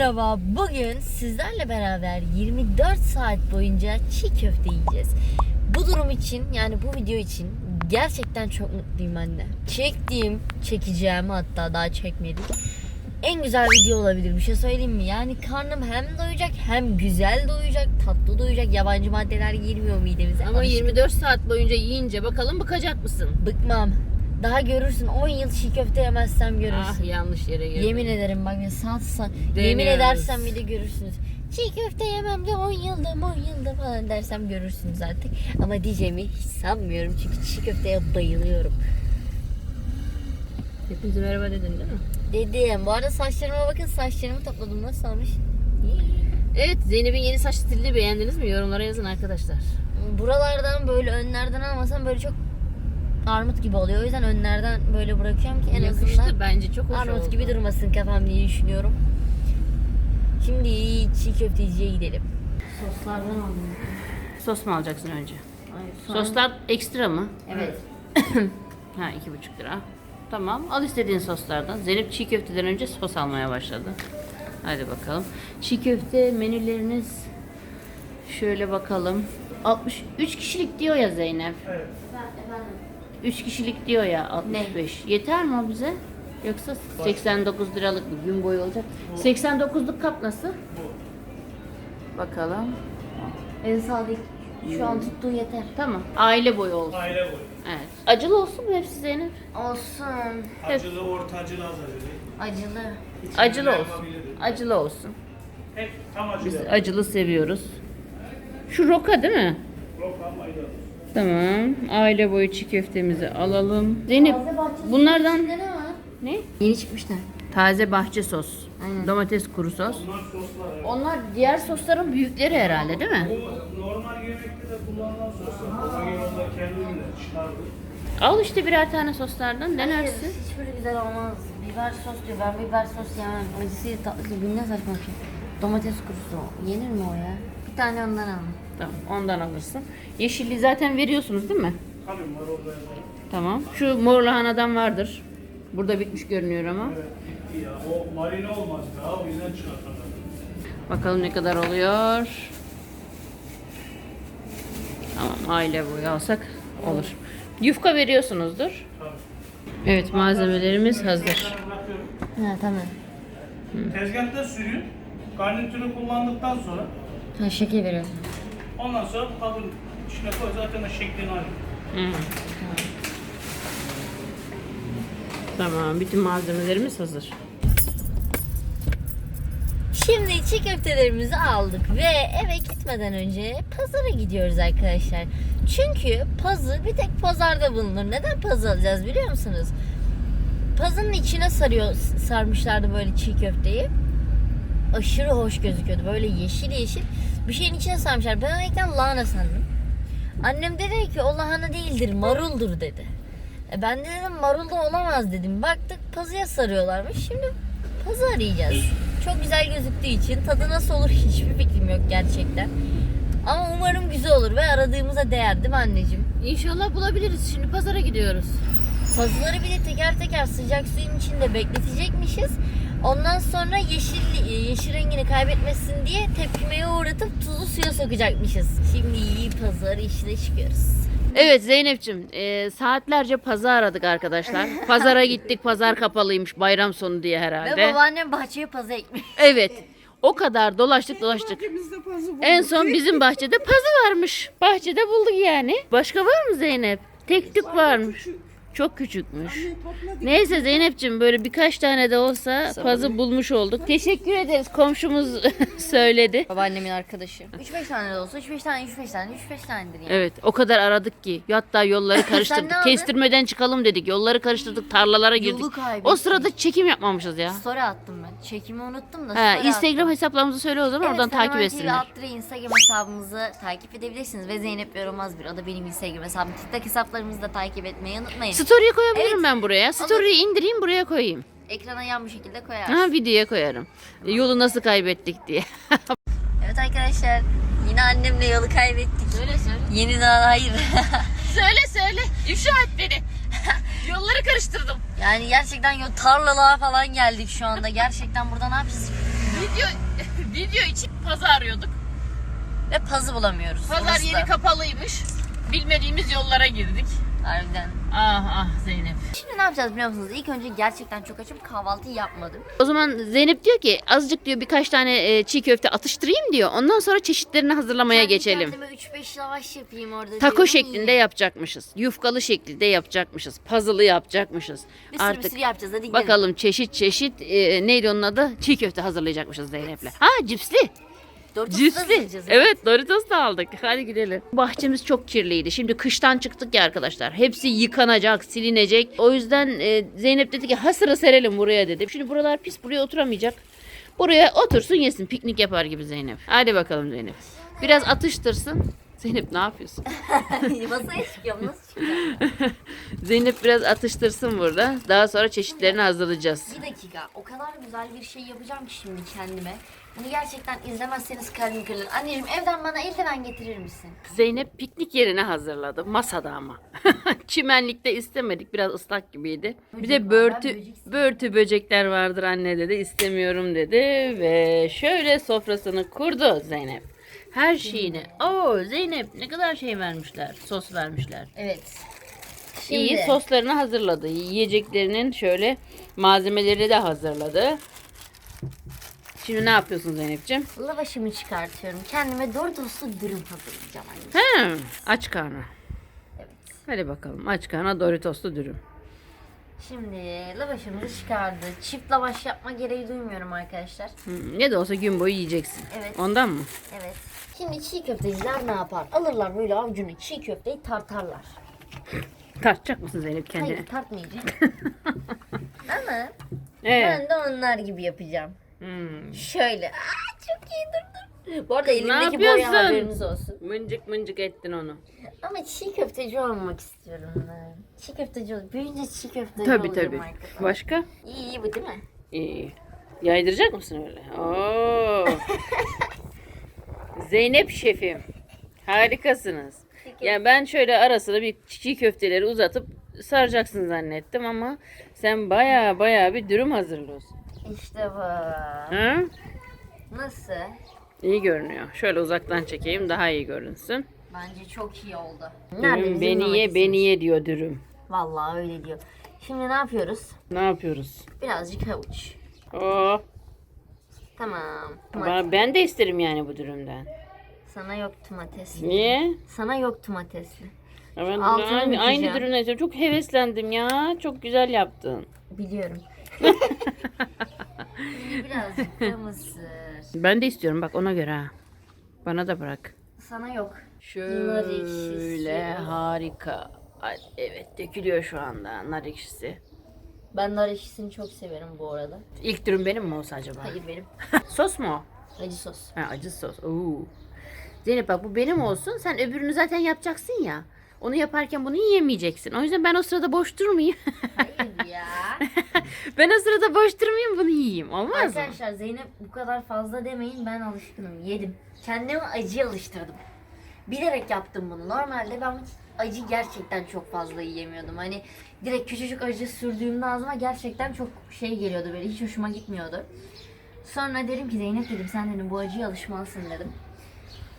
merhaba. Bugün sizlerle beraber 24 saat boyunca çiğ köfte yiyeceğiz. Bu durum için yani bu video için gerçekten çok mutluyum anne. Çektiğim, çekeceğim hatta daha çekmedik. En güzel video olabilir bir şey söyleyeyim mi? Yani karnım hem doyacak hem güzel doyacak, tatlı doyacak. Yabancı maddeler girmiyor midemize. Ama Alıştık. 24 saat boyunca yiyince bakalım bıkacak mısın? Bıkmam. Daha görürsün 10 yıl çiğ köfte yemezsem görürsün. Ah yanlış yere girdin. Yemin ederim bak ya. Deniyoruz. Yemin edersem bir de görürsünüz. Çiğ köfte yemem de 10 yılda 10 yılda falan dersem görürsünüz artık. Ama diyeceğimi hiç sanmıyorum çünkü çiğ köfteye bayılıyorum. Hepinize merhaba dedin değil mi? Dedim. Bu arada saçlarıma bakın saçlarımı topladım nasıl olmuş? Evet Zeynep'in yeni saç stilini beğendiniz mi? Yorumlara yazın arkadaşlar. Buralardan böyle önlerden almasam böyle çok armut gibi oluyor. O yüzden önlerden böyle bırakıyorum ki en Yakıştı azından bence çok hoş armut oldu. gibi durmasın kafam diye düşünüyorum. Şimdi çiğ köfteciye gidelim. Soslardan alalım. Sos mu alacaksın önce? Hayır, sonra- Soslar ekstra mı? Evet. Ha iki buçuk lira. Tamam al istediğin soslardan. Zeynep çiğ köfteden önce sos almaya başladı. Hadi bakalım. Çiğ köfte menüleriniz şöyle bakalım. 63 kişilik diyor ya Zeynep. Efendim. 3 kişilik diyor ya 65. Yeter mi o bize? Yoksa 89 liralık bir gün boyu olacak. 89'luk kap nasıl? Bakalım. En sağdaki şu an tuttuğu yeter. Tamam. Aile boyu olsun. Aile boyu. Evet. Acılı olsun mu hepsi Zeynep? Olsun. Acılı, orta acılı, az acılı. Acılı. Acılı olsun. Acılı olsun. Hep tam Biz acılı. acılı seviyoruz. Şu roka değil mi? Roka mayda. Tamam. Aile boyu çiğ köftemizi alalım. Zeynep bunlardan İçinde ne var? ne? Yeni çıkmışlar. Taze bahçe sos. Aynen. Domates kuru sos. Onlar diğer sosların büyükleri herhalde değil mi? Bu normal yemekte de kullanılan soslar. Koca yolda kendi ürünleri çıkardı. Al işte birer tane soslardan denersin. Hayır, hiçbiri güzel olmaz. Biber sos diyor. Ben biber sos yemem. Acısıyla tatlısı. Bu ne saçma bir şey. Domates kurusu. Yenir mi o ya? Bir tane ondan alın. Tamam ondan alırsın. Yeşilli zaten veriyorsunuz değil mi? Tabii var orada. Tamam. Şu mor lahanadan vardır. Burada bitmiş görünüyor ama. Evet gitti ya. O marine olmaz ya. O yüzden çıkartırlar. Bakalım ne kadar oluyor. Tamam aile boyu alsak olur. Yufka veriyorsunuzdur. Tabii. Evet malzemelerimiz hazır. Ha tamam. Tezgahta sürüyor. Garnitürü kullandıktan sonra Ha şeker veriyorsun. Ondan sonra kabın içine koy zaten o şeklini alıyor. Tamam bütün malzemelerimiz hazır. Şimdi çiğ köftelerimizi aldık ve eve gitmeden önce pazara gidiyoruz arkadaşlar. Çünkü pazı bir tek pazarda bulunur. Neden pazı alacağız biliyor musunuz? Pazının içine sarıyor, sarmışlardı böyle çiğ köfteyi. Aşırı hoş gözüküyordu. Böyle yeşil yeşil bir şeyin içine sarmışlar. Ben ilkten lahana sandım. Annem dedi ki o lahana değildir maruldur dedi. E ben de dedim marul da olamaz dedim. Baktık pazıya sarıyorlarmış. Şimdi pazı arayacağız. Çok güzel gözüktüğü için tadı nasıl olur hiçbir fikrim yok gerçekten. Ama umarım güzel olur ve aradığımıza değer değil mi anneciğim? İnşallah bulabiliriz. Şimdi pazara gidiyoruz. Pazıları bir de teker teker sıcak suyun içinde bekletecekmişiz. Ondan sonra yeşil yeşil rengini kaybetmesin diye tepkimeye uğratıp tuzlu suya sokacakmışız. Şimdi iyi pazar işine çıkıyoruz. Evet Zeynep'ciğim e, saatlerce pazar aradık arkadaşlar. Pazara gittik pazar kapalıymış bayram sonu diye Ve herhalde. babaannem bahçeye pazı ekmiş. Evet. O kadar dolaştık dolaştık. En son bizim bahçede pazı varmış. Bahçede bulduk yani. Başka var mı Zeynep? Tek tük varmış. Çok küçükmüş. Neyse Zeynep'ciğim böyle birkaç tane de olsa pazı bulmuş olduk. Teşekkür ederiz. Komşumuz söyledi. Babaannemin arkadaşı. 3-5 tane de olsa 3-5 tane 3-5 tane 3-5 tanedir yani. Evet o kadar aradık ki. Hatta yolları karıştırdık. aldın? Kestirmeden çıkalım dedik. Yolları karıştırdık. Tarlalara girdik. Yolu kaybettik. O sırada çekim yapmamışız ya. Story attım ben. Çekimi unuttum da Ha, story Instagram attım. hesaplarımızı söyle o zaman Evet, oradan takip TV etsinler. alt dire Instagram hesabımızı takip edebilirsiniz. Ve Zeynep Yorulmaz bir. O da benim Instagram hesabım. TikTok hesaplarımızı da takip etmeyi unutmayın. Story'e koyabilirim Evet. ben buraya. Story'yi indireyim buraya koyayım. Ekrana yan bu şekilde koyarsın. Ha videoya koyarım. Yolu nasıl kaybettik diye. Evet arkadaşlar. Yine annemle yolu kaybettik. Söyle söyle. Yeni daha hayır. Söyle söyle. İfşa et beni. Yolları karıştırdım. yani gerçekten yol tarlalığa falan geldik şu anda. Gerçekten burada ne yapacağız Video video için pazar arıyorduk. Ve pazı bulamıyoruz. Pazar Orası da. yeri kapalıymış. Bilmediğimiz yollara girdik. Harbiden. Ah ah Zeynep. Şimdi ne yapacağız biliyor musunuz? İlk önce gerçekten çok açım kahvaltı yapmadım. O zaman Zeynep diyor ki azıcık diyor birkaç tane e, çiğ köfte atıştırayım diyor. Ondan sonra çeşitlerini hazırlamaya Kendi geçelim. Kendime 3-5 lavaş yapayım orada. Taco diyorum, şeklinde yiyeyim. yapacakmışız. Yufkalı şeklinde yapacakmışız. Puzzle'ı yapacakmışız. Bir sürü bir Artık sürü yapacağız hadi gidelim. bakalım çeşit çeşit e, neydi onun adı? Çiğ köfte hazırlayacakmışız Zeynep'le. Ha cipsli. Doritos Evet Doritos da aldık. Hadi gidelim. Bahçemiz çok kirliydi. Şimdi kıştan çıktık ya arkadaşlar. Hepsi yıkanacak, silinecek. O yüzden e, Zeynep dedi ki ha sıra serelim buraya dedi. Şimdi buralar pis buraya oturamayacak. Buraya otursun yesin. Piknik yapar gibi Zeynep. Hadi bakalım Zeynep. Biraz atıştırsın. Zeynep ne yapıyorsun? Masaya çıkıyorum nasıl çıkacağım? Zeynep biraz atıştırsın burada. Daha sonra çeşitlerini hazırlayacağız. Bir dakika o kadar güzel bir şey yapacağım ki şimdi kendime. Bunu gerçekten izlemezseniz kalbim kırılır. Anneciğim evden bana eldiven getirir misin? Zeynep piknik yerine hazırladı. Masada ama. Çimenlikte istemedik. Biraz ıslak gibiydi. Bir de börtü, börtü böcekler vardır anne dedi. İstemiyorum dedi. Ve şöyle sofrasını kurdu Zeynep. Her şeyini. Oo Zeynep ne kadar şey vermişler. Sos vermişler. Evet. İyi soslarını hazırladı. Yiyeceklerinin şöyle malzemeleri de hazırladı. Şimdi ne yapıyorsun Zeynep'ciğim? Lavaşımı çıkartıyorum. Kendime Doritos'lu dürüm hazırlayacağım anne. He, aç karnı. Evet. Hadi bakalım aç karnına Doritoslu dürüm. Şimdi lavaşımızı çıkardı. Çift lavaş yapma gereği duymuyorum arkadaşlar. Hı, Ne de olsa gün boyu yiyeceksin. Evet. Ondan mı? Evet. Şimdi çiğ köfteciler ne yapar? Alırlar böyle avucunu çiğ köfteyi tartarlar. Tartacak mısın Zeynep kendine? Hayır tartmayacağım. Ama Evet. ben de onlar gibi yapacağım. Hmm. Şöyle. Aa, çok iyi dur dur. Bu arada ne elimdeki boya yapıyorsun? haberiniz olsun. Mıncık mıncık ettin onu. Ama çiğ köfteci olmak istiyorum ben. Çiğ köfteci ol. Büyünce çiğ köfteci Tabii olacağım tabii. arkadaşlar. Başka? İyi iyi bu değil mi? İyi. Yaydıracak mısın öyle? Oo. Zeynep şefim. Harikasınız. Ya ben şöyle arasında bir çiğ köfteleri uzatıp saracaksın zannettim ama sen baya baya bir dürüm hazırlıyorsun. İşte bu. Ha? Nasıl? İyi görünüyor. Şöyle uzaktan çekeyim daha iyi görünsün. Bence çok iyi oldu. Dürüm beni ye beni ye diyor dürüm. Vallahi öyle diyor. Şimdi ne yapıyoruz? Ne yapıyoruz? Birazcık havuç. Oo, Tamam. bana- ben de isterim yani bu dürümden. Sana yok domatesli. Niye? Sana yok domatesli. Ya Ben Altını aynı, aynı dürümden istiyorum. Çok heveslendim ya. Çok güzel yaptın. Biliyorum. Birazcık da mısır. Ben de istiyorum bak ona göre ha. Bana da bırak. Sana yok. Şöyle Nar ekşisi. harika. Ay, evet dökülüyor şu anda nar ekşisi. Ben nar ekşisini çok severim bu arada. İlk dürüm benim mi olsa acaba? Hayır benim. sos mu o? Acı sos. Ha, acı sos. Oo. Zeynep bak bu benim olsun. Sen öbürünü zaten yapacaksın ya. Onu yaparken bunu yiyemeyeceksin. O yüzden ben o sırada boş durmayayım. Hayır ya. ben o sırada boş durmayayım bunu yiyeyim. Olmaz mı? Arkadaşlar Zeynep bu kadar fazla demeyin ben alışkınım. Yedim. Kendimi acıya alıştırdım. Bilerek yaptım bunu. Normalde ben acı gerçekten çok fazla yiyemiyordum. Hani direkt küçücük acı sürdüğümde ağzıma gerçekten çok şey geliyordu böyle hiç hoşuma gitmiyordu. Sonra dedim ki Zeynep dedim sen dedim bu acıya alışmalısın dedim.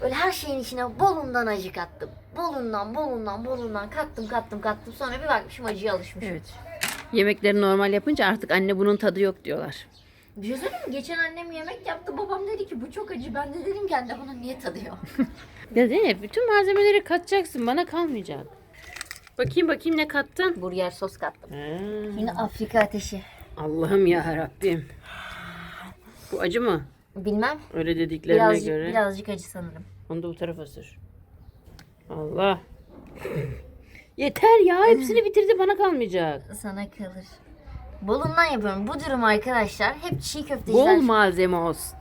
Böyle her şeyin içine bolundan acı kattım. Bolundan, bolundan, bolundan kattım, kattım, kattım. Sonra bir bakmışım acıya alışmışım. Evet. Yemekleri normal yapınca artık anne bunun tadı yok diyorlar. Bir şey söyleyeyim mi? Geçen annem yemek yaptı. Babam dedi ki bu çok acı. Ben de dedim ki anne bunun niye tadı yok? Ya Zeynep bütün malzemeleri katacaksın. Bana kalmayacak. Bakayım bakayım ne kattın. Burger sos kattım. Ha, Yine Afrika ateşi. Allah'ım ya Rabbim. Bu acı mı? Bilmem. Öyle dediklerine Birazcık, göre. birazcık acı sanırım. Onu da bu tarafa sür. Allah. Yeter ya hepsini bitirdi bana kalmayacak. Sana kalır. Bolundan yapıyorum. Bu durum arkadaşlar hep çiğ köfteciler. Bol malzeme olsun.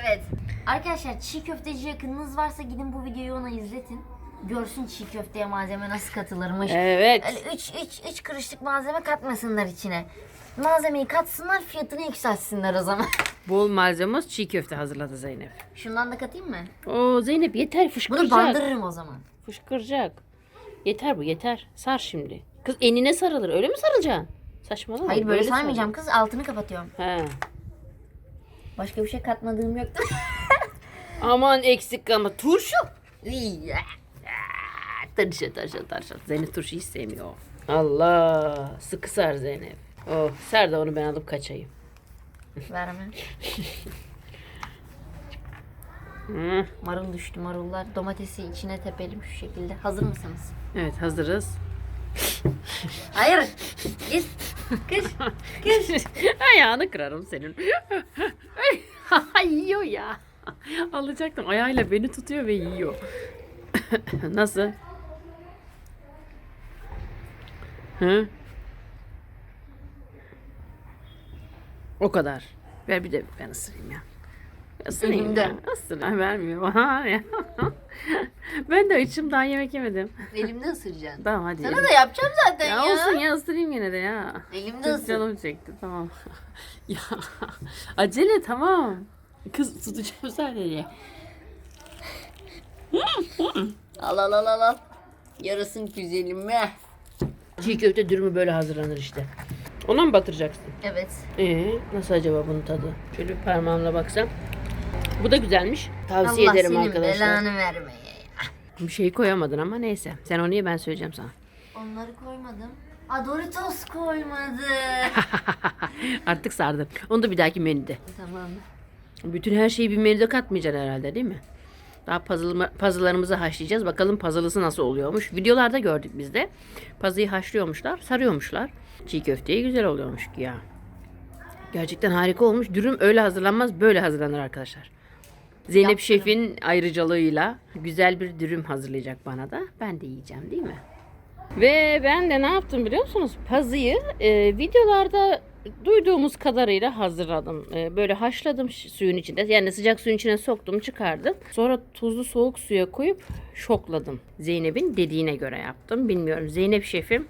Evet. Arkadaşlar çiğ köfteci yakınınız varsa gidin bu videoyu ona izletin. Görsün çiğ köfteye malzeme nasıl katılırmış. Evet. Öyle 3 3 3 karışlık malzeme katmasınlar içine. Malzemeyi katsınlar fiyatını yükseltsinler o zaman. Bol malzeme çiğ köfte hazırladı Zeynep. Şundan da katayım mı? Oo Zeynep yeter Bunu fışkıracak. bandırırım o zaman. Fışkıracak. Yeter bu yeter. Sar şimdi. Kız enine sarılır. Öyle mi sarılacaksın? Saçmalama. Hayır böyle sarıl. saymayacağım kız altını kapatıyorum. He. Başka bir şey katmadığım yoktu. Aman eksik kalma. Turşu. Tarşa tarşa tarşa. Zeynep turşu hiç sevmiyor. Allah. Sıkı sar Zeynep. Oh, ser de onu ben alıp kaçayım. Verme. Hı. Marul düştü marullar. Domatesi içine tepelim şu şekilde. Hazır mısınız? Evet hazırız. Hayır. Git. Kış. Kış. Ayağını kırarım senin. yiyor ya. Alacaktım. Ayağıyla beni tutuyor ve yiyor. Nasıl? Hı? O kadar. Ver bir de ben ısırayım ya. Isırayım Elimde. ya. Isırayım. Vermiyor. Aha ya. ben de içim daha yemek yemedim. Elimde ısıracaksın. Tamam hadi. Sana da yapacağım zaten ya, ya. olsun ya ısırayım yine de ya. Elimde Çok ısır. canım çekti tamam. ya acele tamam. Kız tutacağım sadece. Al al al al al. Yarasın güzelime. Çiğ köfte dürümü böyle hazırlanır işte. Ona mı batıracaksın? Evet. Ee, nasıl acaba bunun tadı? Şöyle bir parmağımla baksam. Bu da güzelmiş. Tavsiye Allah ederim senin arkadaşlar. belanı vermeye. Bir şey koyamadın ama neyse. Sen onu ye ben söyleyeceğim sana. Onları koymadım. Aa Doritos koymadı. Artık sardın. Onu da bir dahaki menüde. tamam. Bütün her şeyi bir menüde katmayacaksın herhalde değil mi? Daha puzzle, puzzle'larımızı haşlayacağız. Bakalım puzzle'ısı nasıl oluyormuş. Videolarda gördük biz de. Puzzle'yı haşlıyormuşlar, sarıyormuşlar. Çiğ köfteye güzel oluyormuş ki ya. Gerçekten harika olmuş. Dürüm öyle hazırlanmaz, böyle hazırlanır arkadaşlar. Zeynep Yaptırım. Şef'in ayrıcalığıyla güzel bir dürüm hazırlayacak bana da. Ben de yiyeceğim değil mi? Ve ben de ne yaptım biliyor musunuz? Pazıyı e, videolarda duyduğumuz kadarıyla hazırladım. E, böyle haşladım suyun içinde. Yani sıcak suyun içine soktum çıkardım. Sonra tuzlu soğuk suya koyup şokladım. Zeynep'in dediğine göre yaptım. Bilmiyorum. Zeynep şefim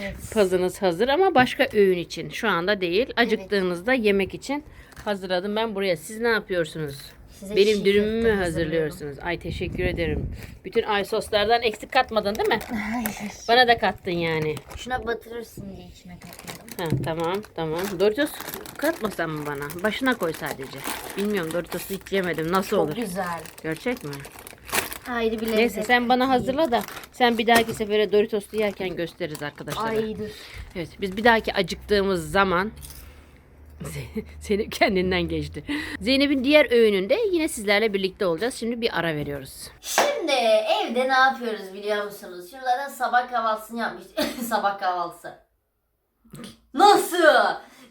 Evet. pazınız hazır ama başka öğün için. Şu anda değil. Acıktığınızda yemek için hazırladım ben buraya. Siz ne yapıyorsunuz? Size Benim çiğ dürümümü köfte hazırlıyorsunuz. Ay teşekkür ederim. Bütün ay soslardan eksik katmadın değil mi? Hayır. Bana da kattın yani. Şuna batırırsın diye içine katmadım. Ha, tamam tamam. Doritos katmasan mı bana? Başına koy sadece. Bilmiyorum Doritos'u hiç yemedim. Nasıl olur? Çok güzel. Gerçek mi? Bir lezzet. Neyse sen bana hazırla da sen bir dahaki sefere Doritos'u yerken gösteririz arkadaşlara. Ay dur. Evet biz bir dahaki acıktığımız zaman Zeynep kendinden geçti. Zeynep'in diğer öğününde yine sizlerle birlikte olacağız. Şimdi bir ara veriyoruz. Şimdi evde ne yapıyoruz biliyor musunuz? Şimdi zaten sabah kahvaltısını yapmıştık. sabah kahvaltısı. Nasıl?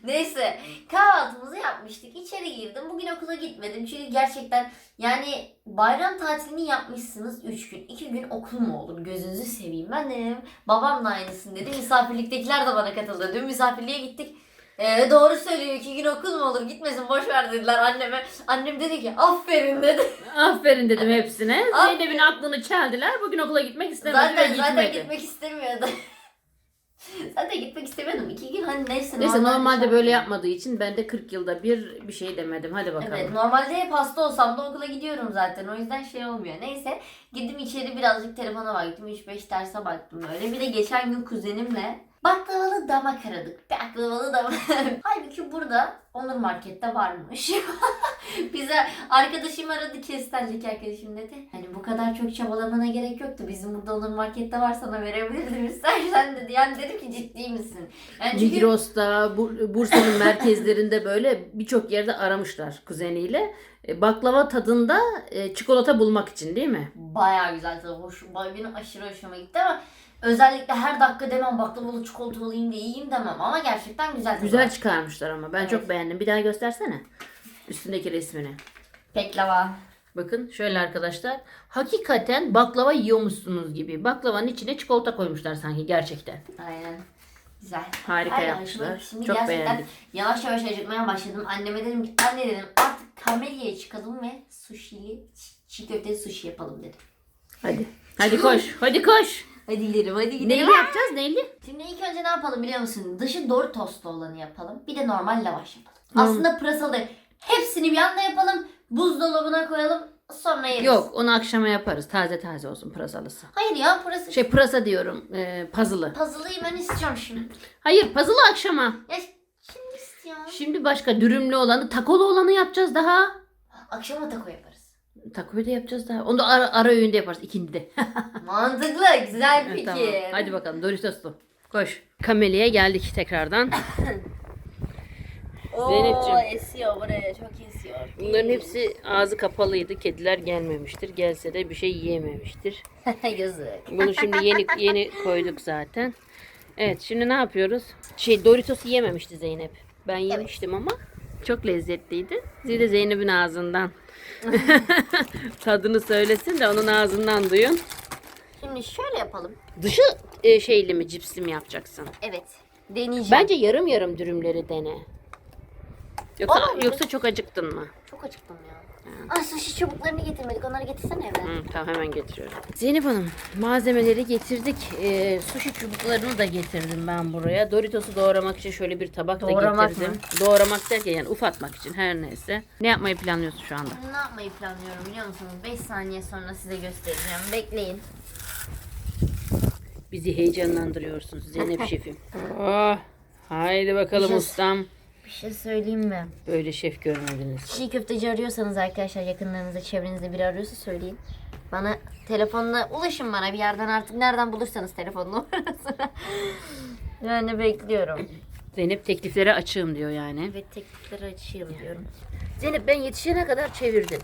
Neyse kahvaltımızı yapmıştık. İçeri girdim. Bugün okula gitmedim. Çünkü gerçekten yani bayram tatilini yapmışsınız 3 gün. 2 gün okul mu olur? Gözünüzü seveyim. Ben de dedim, babam da aynısını dedi. Misafirliktekiler de bana katıldı. Dün misafirliğe gittik. Ee, doğru söylüyor. 2 gün okul mu olur? Gitmesin boş ver dediler anneme. Annem dedi ki aferin dedi. Aferin dedim hepsine. Zeynep'in aklını çeldiler. Bugün okula gitmek istemedi Zaten ve zaten gitmedi. gitmek istemiyordu. zaten gitmek istemiyordum. İki gün hani neyse. Neyse normal normalde dışarı- böyle yapmadığı için ben de 40 yılda bir bir şey demedim. Hadi bakalım. Evet normalde hep hasta olsam da okula gidiyorum zaten. O yüzden şey olmuyor. Neyse gittim içeri birazcık telefona baktım. 3-5 derse baktım öyle. Bir de geçen gün kuzenimle baklavalı damak aradık. Baklavalı damak. Halbuki burada Onur Market'te varmış. Bize arkadaşım aradı kestercik arkadaşım dedi. Hani bu kadar çok çabalamana gerek yoktu. Bizim burada Onur Market'te var sana verebilirim istersen dedi. Yani dedim ki ciddi misin? Yani çünkü Migros'ta, Bu- Bursa'nın merkezlerinde böyle birçok yerde aramışlar kuzeniyle. E, Baklava tadında e, çikolata bulmak için değil mi? Bayağı güzel tadı. Hoş, benim aşırı hoşuma gitti ama özellikle her dakika demem baklavalı çikolata alayım da yiyeyim demem ama gerçekten güzel tadı Güzel var. çıkarmışlar ama. Ben Evet. çok beğendim. Bir daha göstersene. Üstündeki resmini. Peklava. Bakın şöyle arkadaşlar. Hakikaten baklava yiyormuşsunuz gibi. Baklavanın içine çikolata koymuşlar sanki gerçekten. Aynen. Güzel. Harika Ay, yapmışlar. gitti. Şimdi Çok gerçekten beğendik. Yavaş yavaş acıkmaya başladım. Anneme dedim ki anne dedim artık kamelyaya çıkalım ve sushili çi- çiğ köfteli sushi yapalım dedim. Hadi. Hadi koş. Hadi koş. Hadi gidelim hadi gidelim. Neyli yapacağız? Neyli? Şimdi ilk önce ne yapalım biliyor musun? Dışı Doritos'lu olanı yapalım. Bir de normal lavaş yapalım. Hmm. Aslında pırasalı. Hepsini bir anda yapalım. Buzdolabına koyalım. Sonra yeriz. Yok onu akşama yaparız. Taze taze olsun pırasalısı. Hayır ya pırasa. Şey pırasa diyorum. E, puzzle'ı. Puzzle'ıyı ben istiyorum şimdi. Hayır puzzle'ı akşama. Ya şimdi ya. Şimdi başka dürümlü olanı, takolu olanı yapacağız daha. Akşama taco yaparız. Takoyu da yapacağız daha. Onu da ara, ara öğünde yaparız ikindi de. Mantıklı. Güzel fikir. tamam. Hadi bakalım Doritos'lu. Koş. Kameli'ye geldik tekrardan. Oo, Zeynepciğim. esiyor buraya. Çok esiyor. Bunların hepsi ağzı kapalıydı. Kediler gelmemiştir. Gelse de bir şey yiyememiştir. Yazık. Bunu şimdi yeni yeni koyduk zaten. Evet şimdi ne yapıyoruz? Şey Doritos yememişti Zeynep. Ben yemiştim ama çok lezzetliydi. Zile Zeynep'in ağzından. Tadını söylesin de onun ağzından duyun. Şimdi şöyle yapalım. Dışı e, şeyli mi cipsli mi yapacaksın? Evet. Deneyeceğim. Bence yarım yarım dürümleri dene. Yoksa, Olabilir. yoksa çok acıktın mı? Çok acıktım ya. Ay sushi çubuklarını getirmedik. Onları getirsene evden. Hı, tamam hemen getiriyorum. Zeynep Hanım malzemeleri getirdik. Ee, sushi çubuklarını da getirdim ben buraya. Doritos'u doğramak için şöyle bir tabak Doğramak da getirdim. mı? Doğramak derken yani ufatmak için her neyse. Ne yapmayı planlıyorsun şu anda? Ne yapmayı planlıyorum biliyor musunuz? 5 saniye sonra size göstereceğim. Bekleyin. Bizi heyecanlandırıyorsunuz Zeynep şefim. Oh, haydi bakalım ustam. Şey söyleyeyim mi? Böyle şef görmediniz. Çiğ köfteci arıyorsanız arkadaşlar yakınlarınızda çevrenizde biri arıyorsa söyleyin. Bana telefonla ulaşın bana bir yerden artık nereden bulursanız telefon numarasını. yani bekliyorum. Zeynep tekliflere açığım diyor yani. Ve teklifleri açayım diyorum. Zeynep ben yetişene kadar çevirdim.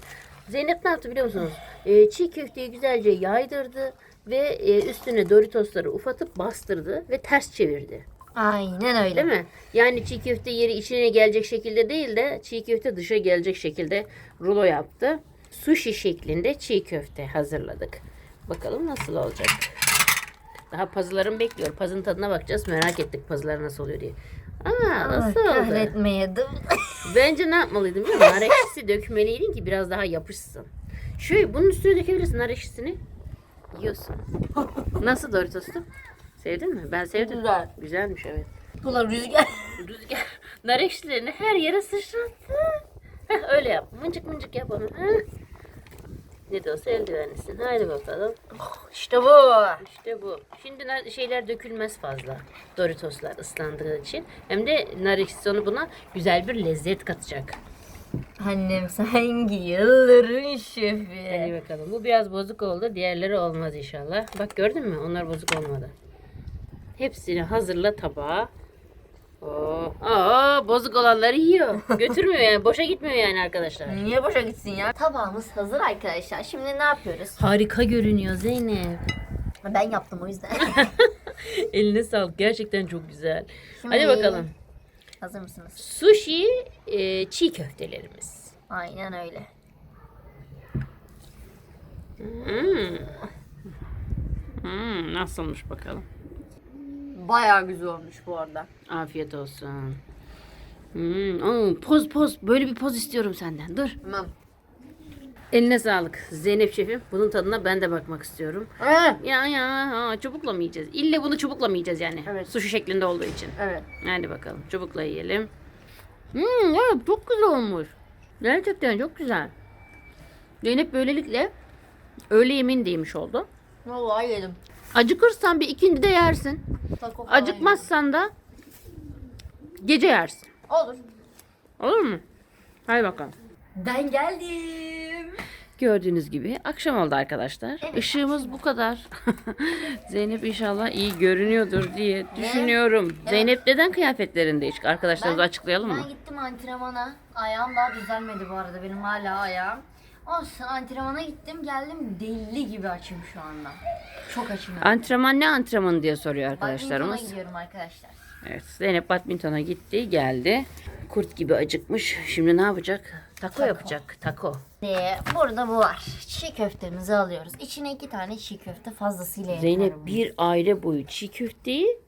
Zeynep ne yaptı biliyor musunuz? Ee, çiğ köfteyi güzelce yaydırdı ve e, üstüne Doritosları ufatıp bastırdı ve ters çevirdi. Aynen öyle. Değil mi? Yani çiğ köfte yeri içine gelecek şekilde değil de çiğ köfte dışa gelecek şekilde rulo yaptı. Sushi şeklinde çiğ köfte hazırladık. Bakalım nasıl olacak. Daha pazılarım bekliyor. Pazın tadına bakacağız. Merak ettik pazılar nasıl oluyor diye. Aa nasıl oldu? Kahretmeyedim. Bence ne yapmalıydın biliyor musun? Nar ekşisi dökmeliydin ki biraz daha yapışsın. Şöyle bunun üstüne dökebilirsin nar ekşisini. Yiyorsun. Nasıl Doritos'tu? Sevdin mi? Ben sevdim. Güzel. Güzelmiş evet. Ulan rüzgar. Rüzgar nar ekşilerini her yere sıçrattı. Heh, öyle yap. Mıncık mıncık yap onu. Heh. Ne de olsa eldivenlisin. Haydi bakalım. İşte bu. İşte bu. Şimdi nar- şeyler dökülmez fazla. Doritoslar ıslandığı için. Hem de nar ekşisi onu buna güzel bir lezzet katacak. Annem sanki yılların şefi. Hadi bakalım. Bu biraz bozuk oldu. Diğerleri olmaz inşallah. Bak gördün mü? Onlar bozuk olmadı. Hepsini hazırla tabağa. Oo. Aa, bozuk olanları yiyor. Götürmüyor yani. Boşa gitmiyor yani arkadaşlar. Niye boşa gitsin ya? Tabağımız hazır arkadaşlar. Şimdi ne yapıyoruz? Harika görünüyor Zeynep. Ben yaptım o yüzden. Eline sağlık. Gerçekten çok güzel. Şimdi- Hadi bakalım. hazır mısınız? Sushi e, çiğ köftelerimiz. Aynen öyle. Hmm. Hmm, nasılmış bakalım. Bayağı güzel olmuş bu arada. Afiyet olsun. Hmm, oo, poz poz. Böyle bir poz istiyorum senden. Dur. Tamam. Eline sağlık Zeynep şefim. Bunun tadına ben de bakmak istiyorum. Evet. Ya ya ha, çubukla mı yiyeceğiz? İlle bunu çubukla mı yiyeceğiz yani? Evet. Sushi şeklinde olduğu için. Evet. Hadi bakalım çubukla yiyelim. Hmm, evet çok güzel olmuş. Gerçekten çok güzel. Zeynep böylelikle öğle yemeğini de yemiş oldu. Vallahi yedim. Acıkırsan bir ikindi de yersin. Taco falan Acıkmazsan da gece yersin. Olur. Olur mu? Hadi bakalım. Ben geldim. Gördüğünüz gibi akşam oldu arkadaşlar. Evet, Işığımız bu kadar. Zeynep inşallah iyi görünüyordur diye düşünüyorum. Zeynep neden kıyafetlerin değişik? Arkadaşlarımıza Ben- açıklayalım mı? Ben gittim antrenmana. Ayağım daha düzelmedi bu arada benim hala ayağım. Olsun antrenmana gittim geldim deli gibi açım şu anda. Çok açım. yani. Antrenman ne antrenmanı diye soruyor Badminton'a arkadaşlarımız. gidiyorum arkadaşlar. Evet, Zeynep badmintona gitti, geldi. Kurt gibi acıkmış. Şimdi ne yapacak? Taco, yapacak. Taco. Ve burada bu var. Çiğ köftemizi alıyoruz. İçine iki tane çiğ köfte fazlasıyla Zeynep bu. bir aile boyu çiğ köfteyi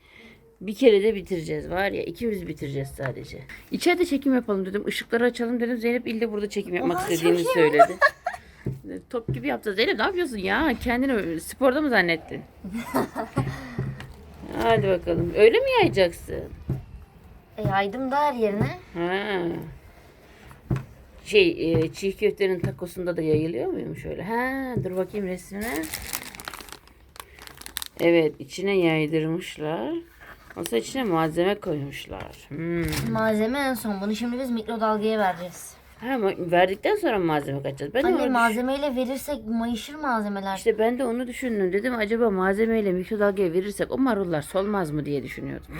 bir kere de bitireceğiz var ya ikimiz bitireceğiz sadece. İçeride çekim yapalım dedim. ışıkları açalım dedim. Zeynep ille burada çekim yapmak Oha, istediğini çok iyi. söyledi. Top gibi yaptı. Zeynep ne yapıyorsun ya? Kendini sporda mı zannettin? Hadi bakalım. Öyle mi yayacaksın? E, yaydım da her yerine. Ha. Şey e, çiğ köftenin takosunda da yayılıyor muymuş öyle? Ha, dur bakayım resmine. Evet içine yaydırmışlar. Olsa içine malzeme koymuşlar. Hmm. Malzeme en son. Bunu şimdi biz mikrodalgaya vereceğiz. Ha, verdikten sonra malzeme kaçacağız? Ben de Anne onu malzemeyle verirsek mayışır malzemeler. İşte ben de onu düşündüm. Dedim acaba malzemeyle mikrodalgaya verirsek o marullar solmaz mı diye düşünüyordum.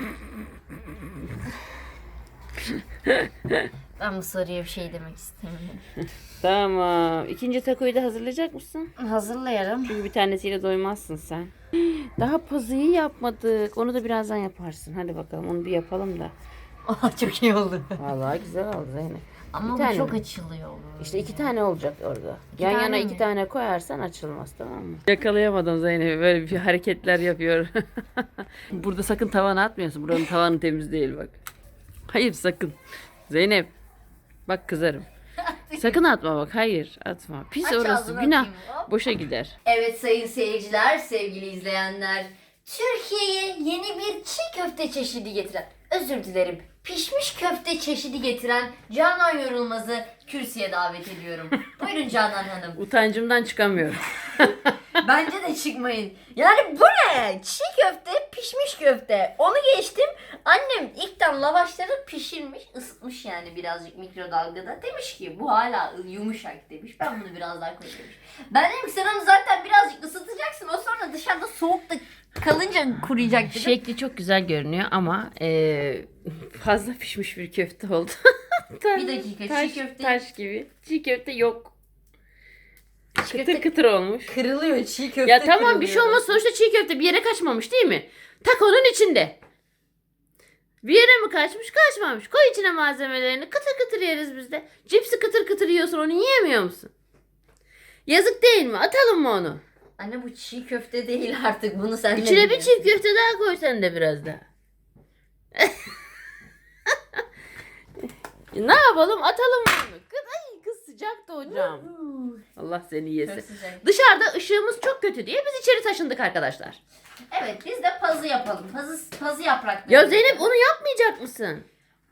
Ben bu soruya bir şey demek istemiyorum. Tamam. İkinci takoyu da hazırlayacak mısın? Hazırlayalım. Çünkü bir tanesiyle doymazsın sen. Daha pazıyı yapmadık. Onu da birazdan yaparsın. Hadi bakalım onu bir yapalım da. Oha çok iyi oldu. Vallahi güzel oldu Zeynep. Ama Bir bu tane çok mi? açılıyor. İşte iki tane olacak orada. Yan tane yana mi? iki tane koyarsan açılmaz tamam mı? Yakalayamadım Zeynep'i böyle bir hareketler yapıyor. Burada sakın tavana atmıyorsun. Buranın tavanı temiz değil bak. Hayır sakın. Zeynep. Bak kızarım. Sakın atma bak. Hayır atma. Pis Aç orası. ağzını Günah. atayım, hop. Boşa gider. Evet sayın seyirciler, sevgili izleyenler. Türkiye'ye yeni bir çiğ köfte çeşidi getiren, özür dilerim, pişmiş köfte çeşidi getiren Canan Yorulmaz'ı kürsüye davet ediyorum. Buyurun Canan Hanım. Utancımdan çıkamıyorum. Bence de çıkmayın. Yani bu ne? Çiğ köfte, pişmiş köfte. Onu geçtim. Annem ilkten lavaşları pişirmiş, ısıtmış yani birazcık mikrodalgada. Demiş ki bu hala yumuşak demiş. Ben bunu biraz daha koyayım demiş. Ben dedim ki sen onu zaten birazcık ısıtacaksın. O sonra dışarıda soğukta kalınca kuruyacak dedim. Şekli çok güzel görünüyor ama eee, fazla pişmiş bir köfte oldu. Bir dakika, çiğ taş, köfte- Taş gibi. Çiğ köfte yok. Kıtır kıtır olmuş. kırılıyor çiğ köfte Ya tamam bir şey kırılıyor. olmaz. Sonuçta çiğ köfte bir yere kaçmamış değil mi? Tak onun içinde. Bir yere mi kaçmış? Kaçmamış. Koy içine malzemelerini. Kıtır kıtır yeriz biz de. Cipsi kıtır kıtır yiyorsun onu yiyemiyor musun? Yazık değil mi? Atalım mı onu? Anne bu çiğ köfte değil artık. Bunu sen de İçine bir biliyorsun. çiğ köfte daha koy sen de biraz daha. ne yapalım? Atalım mı? Ay kız sıcaktı hocam. Allah seni yesin. Sıcak. Dışarıda ışığımız çok kötü diye biz içeri taşındık arkadaşlar. Evet biz de pazı yapalım. Pazı, pazı yaprakları. Ya Zeynep onu yapmayacak mısın?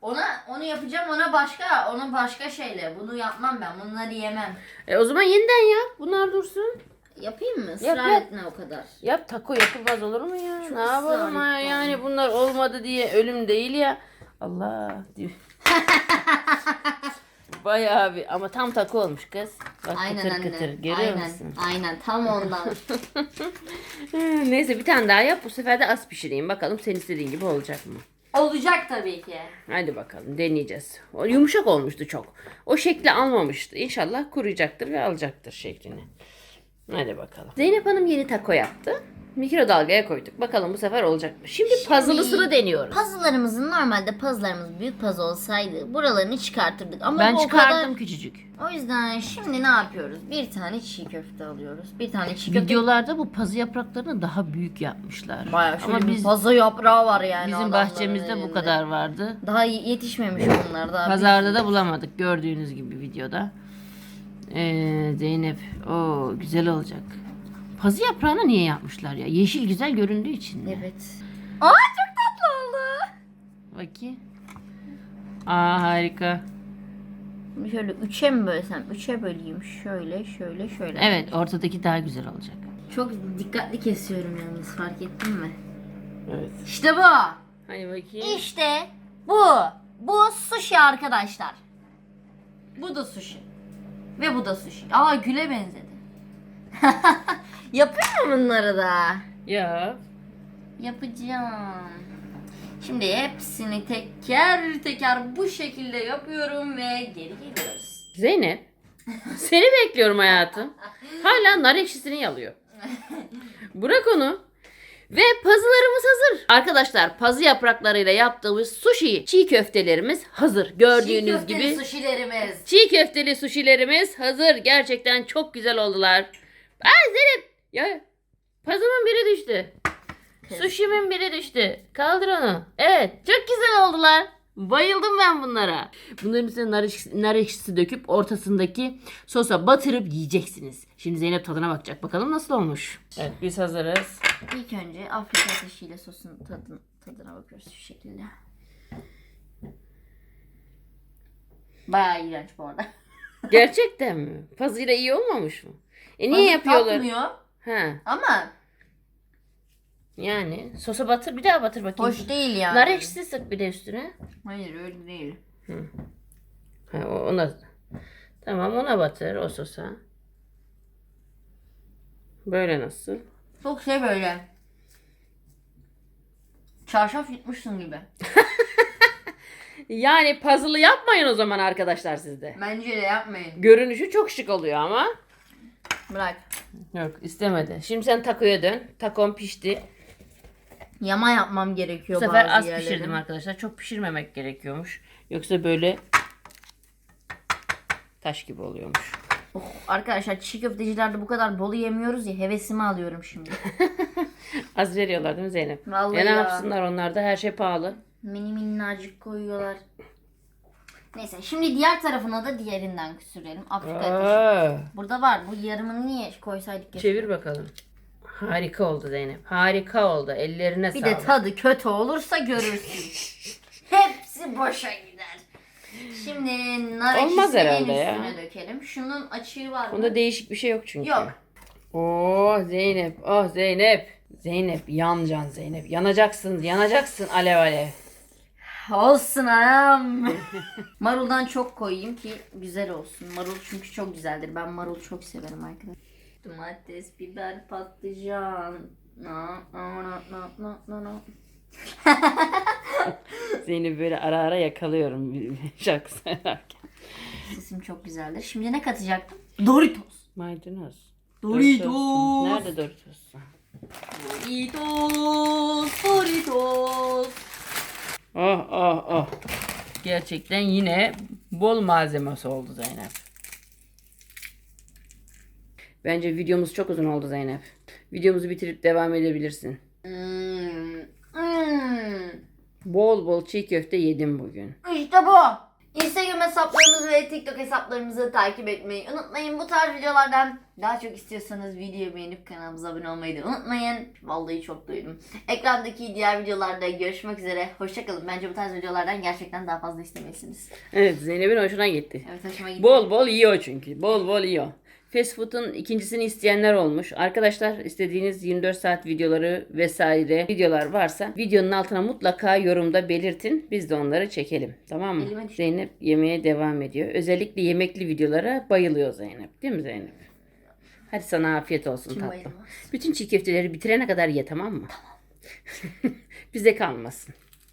Ona onu yapacağım ona başka ona başka şeyle. Bunu yapmam ben. Bunları yemem. E o zaman yeniden yap. Bunlar dursun. Yapayım mı? Israr yap. etme o kadar. Yap taco yapılmaz olur mu ya? Ne yapalım ısrar ha? ettim. Yani bunlar olmadı diye ölüm değil ya. Allah diyor. Bayağı bir ama tam taco olmuş kız. Bak Aynen kıtır anne. kıtır görüyor Aynen. musun? Aynen tam ondan. Neyse bir tane daha yap. Bu sefer de az pişireyim. Bakalım sen istediğin gibi olacak mı? Olacak tabii ki. Hadi bakalım deneyeceğiz. O yumuşak olmuştu çok. O şekli almamıştı. İnşallah kuruyacaktır ve alacaktır şeklini. Hadi bakalım. Zeynep Hanım yeni taco yaptı. Mikrodalgaya koyduk. Bakalım bu sefer olacak mı? Şimdi, puzzle'ısını deniyoruz. Puzzle'larımızın normalde puzzle'larımız büyük puzzle olsaydı buralarını çıkartırdık. Ama ben bu o çıkardım kadar- küçücük. O yüzden şimdi ne yapıyoruz? Bir tane çiğ köfte alıyoruz. Bir tane çiğ köfte. Videolarda bu pazı yapraklarını daha büyük yapmışlar. Bayağı şöyle Ama biz fazla yaprağı var yani. bizim bahçemizde bu elinde. kadar vardı. Daha yetişmemiş onlar daha. Pazarda da bulamadık gördüğünüz gibi videoda. Ee, Zeynep o güzel olacak. Pazı yaprağını niye yapmışlar ya? Yeşil güzel göründüğü için. mi? Evet. Aa çok tatlı oldu. Bakayım. Aa harika. Şöyle üçe mi bölsem? Üçe böleyim. Şöyle, şöyle, şöyle. Evet ortadaki daha güzel olacak. Çok dikkatli kesiyorum yalnız fark ettin mi? Evet. İşte bu. Hadi bakayım. İşte bu. Bu sushi arkadaşlar. Bu da sushi. Ve bu da sushi. Aa güle benzedi. Yapıyor mu bunları da? Ya. Yapacağım. Şimdi hepsini teker teker bu şekilde yapıyorum ve geri geliyoruz. Zeynep. Seni bekliyorum hayatım. Hala nar ekşisini yalıyor. Bırak onu. Ve pazılarımız hazır. Arkadaşlar pazı yapraklarıyla yaptığımız sushi çiğ köftelerimiz hazır. Gördüğünüz Çiğ gibi sushilerimiz. çiğ köfteli sushilerimiz hazır. Gerçekten çok güzel oldular. Ay Zeynep. Ya pazımın biri düştü. Sushi'min biri düştü. Kaldır onu. Evet çok güzel oldular. Bayıldım ben bunlara. Bunların üstüne nar ekşisi, nar ekşisi döküp ortasındaki sosa batırıp yiyeceksiniz. Şimdi Zeynep tadına bakacak. Bakalım nasıl olmuş. Evet biz hazırız. İlk önce Afrika ateşiyle sosun tadın, tadına bakıyoruz şu şekilde. Bayağı iğrenç bu arada. Gerçekten mi? Pazıyla iyi olmamış mı? E niye Bazı yapıyorlar? Tatmıyor Ha. ama Yani sosa batır bir daha batır bakayım. Hoş değil yani. Nar ekşisi sık bir de üstüne. Hayır öyle değil. Ha, o- ona. Tamam ona batır o sosa. Böyle nasıl? Çok şey böyle. Çarşaf yutmuşsun gibi. Yani puzzle'ı yapmayın o zaman arkadaşlar sizde. Bence de yapmayın. Görünüşü çok şık oluyor ama. Bırak. Yok istemedi. Şimdi sen takoya dön. Takon pişti. Yama yapmam Bu gerekiyor sefer bazı az yerlerin. pişirdim arkadaşlar. Çok pişirmemek gerekiyormuş. Yoksa böyle taş gibi oluyormuş. Oh, arkadaşlar çiğ köftecilerde bu kadar bolu yemiyoruz ya hevesimi alıyorum şimdi. Az veriyorlar değil mi Zeynep? Vallahi e ne ya. yapsınlar onlar da her şey pahalı. Mini minnacık koyuyorlar. Neyse şimdi diğer tarafına da diğerinden sürelim. Afrika ateşi. Aa, Burada var. Bu yarımını niye koysaydık ya? çevir bakalım. Harika oldu Zeynep. Harika oldu. Ellerine Bir sağlık. de tadı kötü olursa görürsün. Hepsi boşa gider. Şimdi nar Olmaz herhalde ya. üstüne dökelim. Şunun açığı var mı? Bunda değişik bir şey yok çünkü. Yok. Oo Zeynep. Oh Zeynep. Zeynep yanacaksın Zeynep. Yanacaksın. Yanacaksın alev alev. Olsun anam. Maruldan çok koyayım ki güzel olsun. Marul çünkü çok güzeldir. Ben marul çok severim arkadaşlar. Domates, biber, patlıcan. Na, na, na, na, na, na. Zeynep böyle ara ara yakalıyorum şarkı söylerken. Sesim çok güzeldir. Şimdi ne katacaktım? Doritos. Maydanoz. Doritos. Nerede Doritos? Doritos. Doritos. Oh oh oh. Gerçekten yine bol malzemesi oldu Zeynep. Bence videomuz çok uzun oldu Zeynep. Videomuzu bitirip devam edebilirsin. Hmm. Hmm. Bol bol çiğ köfte yedim bugün. İşte bu. Instagram hesaplarımızı ve TikTok hesaplarımızı takip etmeyi unutmayın. Bu tarz videolardan daha çok istiyorsanız videoyu beğenip kanalımıza abone olmayı da unutmayın. Vallahi çok duydum. Ekrandaki diğer videolarda görüşmek üzere. Hoşçakalın. Bence bu tarz videolardan gerçekten daha fazla istemelisiniz. Evet Zeynep'in hoşuna gitti. Evet hoşuma gitti. Bol bol yiyor çünkü. Bol bol yiyor. Fast food'un ikincisini isteyenler olmuş. Arkadaşlar istediğiniz 24 saat videoları vesaire videolar varsa videonun altına mutlaka yorumda belirtin. Biz de onları çekelim. Tamam mı? Zeynep yemeye devam ediyor. Özellikle yemekli videolara bayılıyor Zeynep. Değil mi Zeynep? Hadi sana afiyet olsun Kim tatlım. bayılmaz? Bütün çiğ köfteleri bitirene kadar ye tamam mı? Tamam. Bize kalmasın.